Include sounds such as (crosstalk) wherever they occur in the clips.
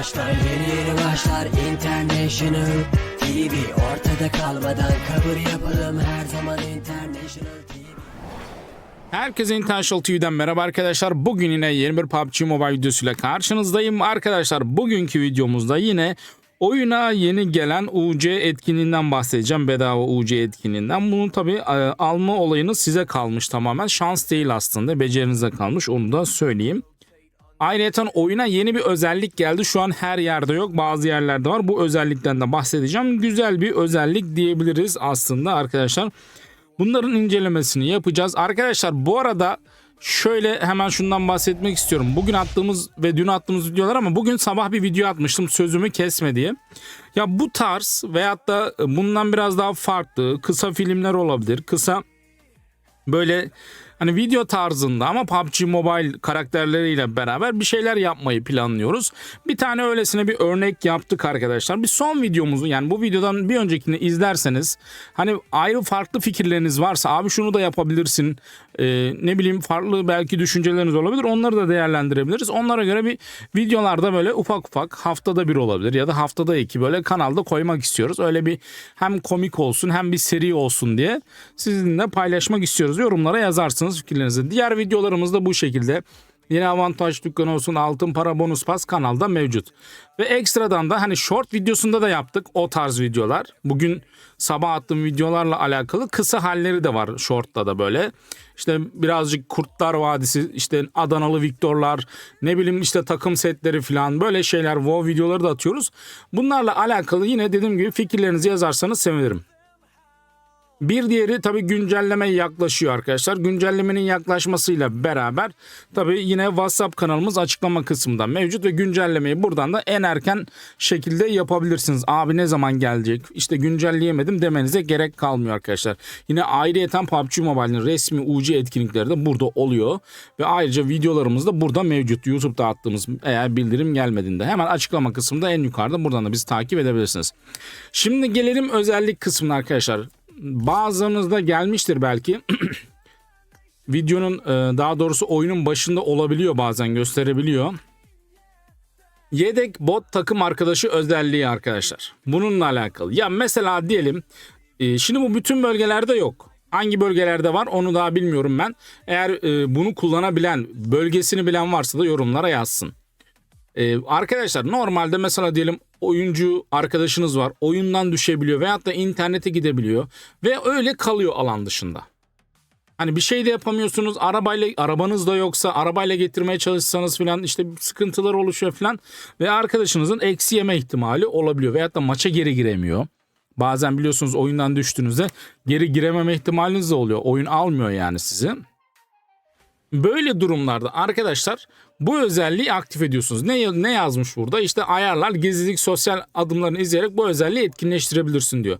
başlar Yeni yeni başlar International TV Ortada kalmadan kabul yapalım Her zaman International TV Herkese International TV'den merhaba arkadaşlar. Bugün yine yeni bir PUBG Mobile videosuyla karşınızdayım. Arkadaşlar bugünkü videomuzda yine oyuna yeni gelen UC etkinliğinden bahsedeceğim. Bedava UC etkinliğinden. Bunu tabi alma olayını size kalmış tamamen. Şans değil aslında. Becerinize kalmış onu da söyleyeyim. Ayrıca oyuna yeni bir özellik geldi. Şu an her yerde yok. Bazı yerlerde var. Bu özellikten de bahsedeceğim. Güzel bir özellik diyebiliriz aslında arkadaşlar. Bunların incelemesini yapacağız. Arkadaşlar bu arada şöyle hemen şundan bahsetmek istiyorum. Bugün attığımız ve dün attığımız videolar ama bugün sabah bir video atmıştım sözümü kesme diye. Ya bu tarz veyahut da bundan biraz daha farklı kısa filmler olabilir. Kısa böyle hani video tarzında ama PUBG Mobile karakterleriyle beraber bir şeyler yapmayı planlıyoruz. Bir tane öylesine bir örnek yaptık arkadaşlar. Bir son videomuzu yani bu videodan bir öncekini izlerseniz hani ayrı farklı fikirleriniz varsa abi şunu da yapabilirsin. Ee, ne bileyim farklı belki düşünceleriniz olabilir. Onları da değerlendirebiliriz. Onlara göre bir videolarda böyle ufak ufak haftada bir olabilir ya da haftada iki böyle kanalda koymak istiyoruz. Öyle bir hem komik olsun hem bir seri olsun diye sizinle paylaşmak istiyoruz. Yorumlara yazarsınız fikirlerinizi. Diğer videolarımız da bu şekilde. Yine avantaj dükkanı olsun altın para bonus pas kanalda mevcut. Ve ekstradan da hani short videosunda da yaptık o tarz videolar. Bugün sabah attığım videolarla alakalı kısa halleri de var shortta da böyle. İşte birazcık Kurtlar Vadisi, işte Adanalı Viktorlar, ne bileyim işte takım setleri falan böyle şeyler WoW videoları da atıyoruz. Bunlarla alakalı yine dediğim gibi fikirlerinizi yazarsanız sevinirim. Bir diğeri tabii güncelleme yaklaşıyor arkadaşlar. Güncellemenin yaklaşmasıyla beraber tabii yine WhatsApp kanalımız açıklama kısmında mevcut ve güncellemeyi buradan da en erken şekilde yapabilirsiniz. Abi ne zaman gelecek? İşte güncelleyemedim demenize gerek kalmıyor arkadaşlar. Yine ayrıyeten PUBG Mobile'in resmi UC etkinlikleri de burada oluyor ve ayrıca videolarımız da burada mevcut. YouTube'da attığımız eğer bildirim gelmediğinde hemen açıklama kısmında en yukarıda buradan da bizi takip edebilirsiniz. Şimdi gelelim özellik kısmına arkadaşlar bazılarınızda gelmiştir belki. (clears throat) Videonun e, daha doğrusu oyunun başında olabiliyor bazen gösterebiliyor. Yedek bot takım arkadaşı özelliği arkadaşlar. Bununla alakalı. Ya mesela diyelim e, şimdi bu bütün bölgelerde yok. Hangi bölgelerde var onu daha bilmiyorum ben. Eğer e, bunu kullanabilen, bölgesini bilen varsa da yorumlara yazsın. Arkadaşlar normalde mesela diyelim oyuncu arkadaşınız var. Oyundan düşebiliyor veyahut da internete gidebiliyor. Ve öyle kalıyor alan dışında. Hani bir şey de yapamıyorsunuz. Arabayla arabanız da yoksa arabayla getirmeye çalışsanız filan işte sıkıntılar oluşuyor filan ve arkadaşınızın eksi yeme ihtimali olabiliyor veyahut da maça geri giremiyor. Bazen biliyorsunuz oyundan düştüğünüzde geri girememe ihtimaliniz de oluyor. Oyun almıyor yani sizi. Böyle durumlarda arkadaşlar bu özelliği aktif ediyorsunuz. Ne, ne yazmış burada? İşte ayarlar gizlilik sosyal adımlarını izleyerek bu özelliği etkinleştirebilirsin diyor.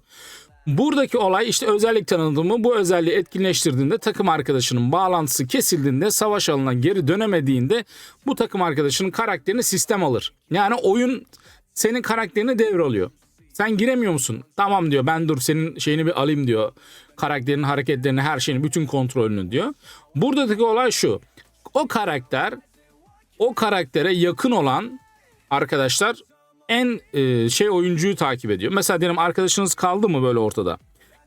Buradaki olay işte özellik tanıdığımı bu özelliği etkinleştirdiğinde takım arkadaşının bağlantısı kesildiğinde savaş alanına geri dönemediğinde bu takım arkadaşının karakterini sistem alır. Yani oyun senin karakterini devralıyor. Sen giremiyor musun? Tamam diyor ben dur senin şeyini bir alayım diyor. Karakterin hareketlerini her şeyini bütün kontrolünü diyor. Buradaki olay şu. O karakter o karaktere yakın olan arkadaşlar en e, şey oyuncuyu takip ediyor. Mesela diyelim arkadaşınız kaldı mı böyle ortada?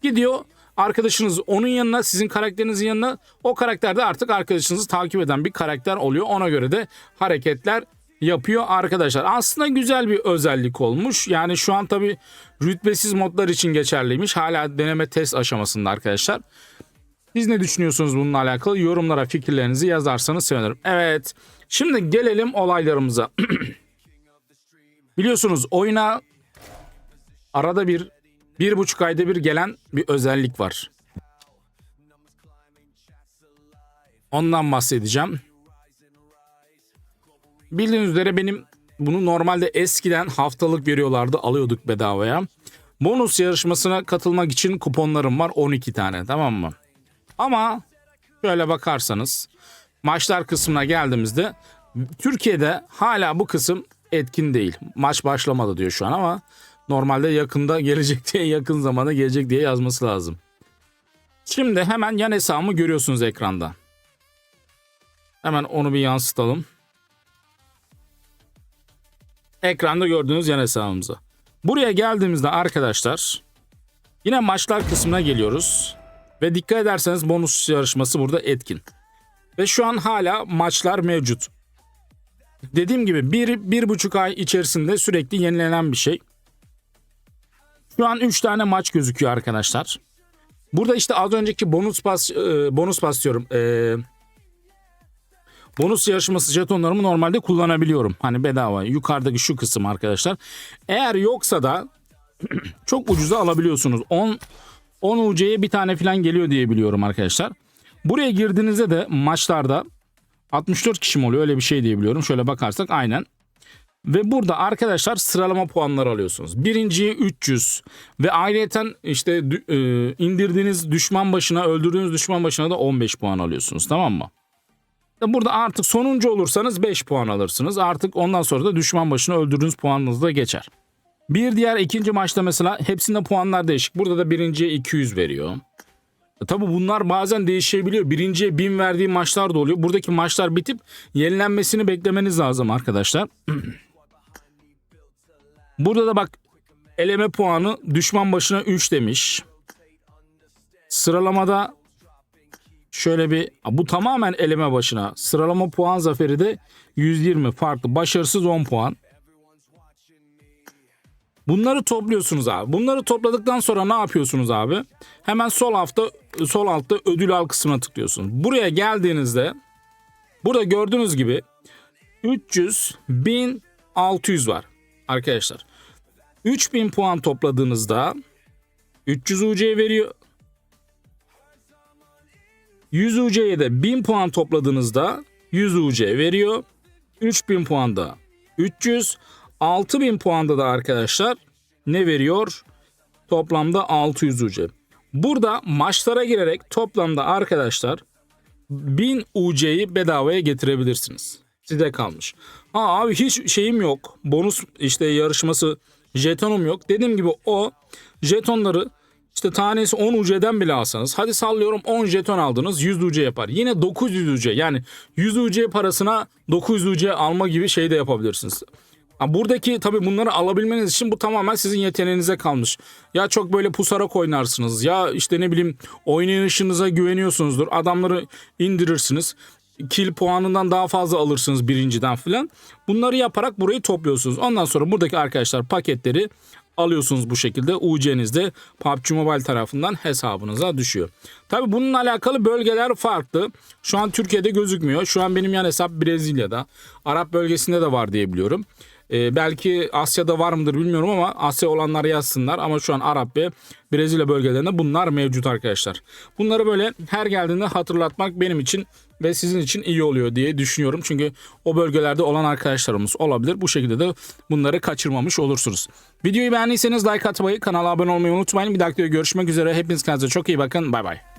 Gidiyor arkadaşınız onun yanına sizin karakterinizin yanına o karakter de artık arkadaşınızı takip eden bir karakter oluyor. Ona göre de hareketler yapıyor arkadaşlar. Aslında güzel bir özellik olmuş. Yani şu an tabi rütbesiz modlar için geçerliymiş. Hala deneme test aşamasında arkadaşlar. Siz ne düşünüyorsunuz bununla alakalı? Yorumlara fikirlerinizi yazarsanız sevinirim. Evet. Şimdi gelelim olaylarımıza. (clears throat) Biliyorsunuz oyuna arada bir bir buçuk ayda bir gelen bir özellik var. Ondan bahsedeceğim. Bildiğiniz üzere benim bunu normalde eskiden haftalık veriyorlardı alıyorduk bedavaya. Bonus yarışmasına katılmak için kuponlarım var 12 tane tamam mı? Ama şöyle bakarsanız maçlar kısmına geldiğimizde Türkiye'de hala bu kısım etkin değil. Maç başlamadı diyor şu an ama normalde yakında gelecek (laughs) diye yakın zamanda gelecek diye yazması lazım. Şimdi hemen yan hesabımı görüyorsunuz ekranda. Hemen onu bir yansıtalım. Ekranda gördüğünüz yan hesabımıza. Buraya geldiğimizde arkadaşlar yine maçlar kısmına geliyoruz. Ve dikkat ederseniz bonus yarışması burada etkin. Ve şu an hala maçlar mevcut. Dediğim gibi bir, bir buçuk ay içerisinde sürekli yenilenen bir şey. Şu an 3 tane maç gözüküyor arkadaşlar. Burada işte az önceki bonus pas e, bonus pas diyorum. E, bonus yarışması jetonlarımı normalde kullanabiliyorum. Hani bedava yukarıdaki şu kısım arkadaşlar. Eğer yoksa da (clears throat) çok ucuza alabiliyorsunuz. 10 10 UC'ye bir tane falan geliyor diye biliyorum arkadaşlar. Buraya girdiğinizde de maçlarda 64 kişi mi oluyor öyle bir şey diye biliyorum. Şöyle bakarsak aynen. Ve burada arkadaşlar sıralama puanları alıyorsunuz. Birinciye 300 ve ayrıyeten işte e, indirdiğiniz düşman başına öldürdüğünüz düşman başına da 15 puan alıyorsunuz tamam mı? Burada artık sonuncu olursanız 5 puan alırsınız. Artık ondan sonra da düşman başına öldürdüğünüz puanınız da geçer. Bir diğer ikinci maçta mesela hepsinde puanlar değişik. Burada da birinciye 200 veriyor. E Tabi bunlar bazen değişebiliyor. Birinciye 1000 verdiği maçlar da oluyor. Buradaki maçlar bitip yenilenmesini beklemeniz lazım arkadaşlar. (clears throat) Burada da bak eleme puanı düşman başına 3 demiş. Sıralamada şöyle bir bu tamamen eleme başına. Sıralama puan zaferi de 120 farklı. Başarısız 10 puan. Bunları topluyorsunuz abi. Bunları topladıktan sonra ne yapıyorsunuz abi? Hemen sol hafta sol altta ödül al kısmına tıklıyorsunuz. Buraya geldiğinizde burada gördüğünüz gibi 300 1600 var arkadaşlar. 3000 puan topladığınızda 300 UC veriyor. 100 UC'ye de 1000 puan topladığınızda 100 UC veriyor. 3000 puanda 300, 6000 puanda da arkadaşlar ne veriyor? Toplamda 600 UC. Burada maçlara girerek toplamda arkadaşlar 1000 UC'yi bedavaya getirebilirsiniz. Size kalmış. Ha abi hiç şeyim yok. Bonus işte yarışması jetonum yok. Dediğim gibi o jetonları işte tanesi 10 UC'den bile alsanız. Hadi sallıyorum 10 jeton aldınız 100 UC yapar. Yine 900 UC yani 100 UC parasına 900 UC alma gibi şey de yapabilirsiniz. Buradaki tabii bunları alabilmeniz için bu tamamen sizin yeteneğinize kalmış. Ya çok böyle pusarak oynarsınız ya işte ne bileyim oynayışınıza güveniyorsunuzdur. Adamları indirirsiniz. Kill puanından daha fazla alırsınız birinciden filan. Bunları yaparak burayı topluyorsunuz. Ondan sonra buradaki arkadaşlar paketleri alıyorsunuz bu şekilde. UC'nizde PUBG Mobile tarafından hesabınıza düşüyor. Tabi bununla alakalı bölgeler farklı. Şu an Türkiye'de gözükmüyor. Şu an benim yan hesap Brezilya'da. Arap bölgesinde de var diye biliyorum. Ee, belki Asya'da var mıdır bilmiyorum ama Asya olanlar yazsınlar. Ama şu an Arap ve Brezilya bölgelerinde bunlar mevcut arkadaşlar. Bunları böyle her geldiğinde hatırlatmak benim için ve sizin için iyi oluyor diye düşünüyorum. Çünkü o bölgelerde olan arkadaşlarımız olabilir. Bu şekilde de bunları kaçırmamış olursunuz. Videoyu beğendiyseniz like atmayı, kanala abone olmayı unutmayın. Bir dahaki görüşmek üzere. Hepiniz kendinize çok iyi bakın. Bay bay.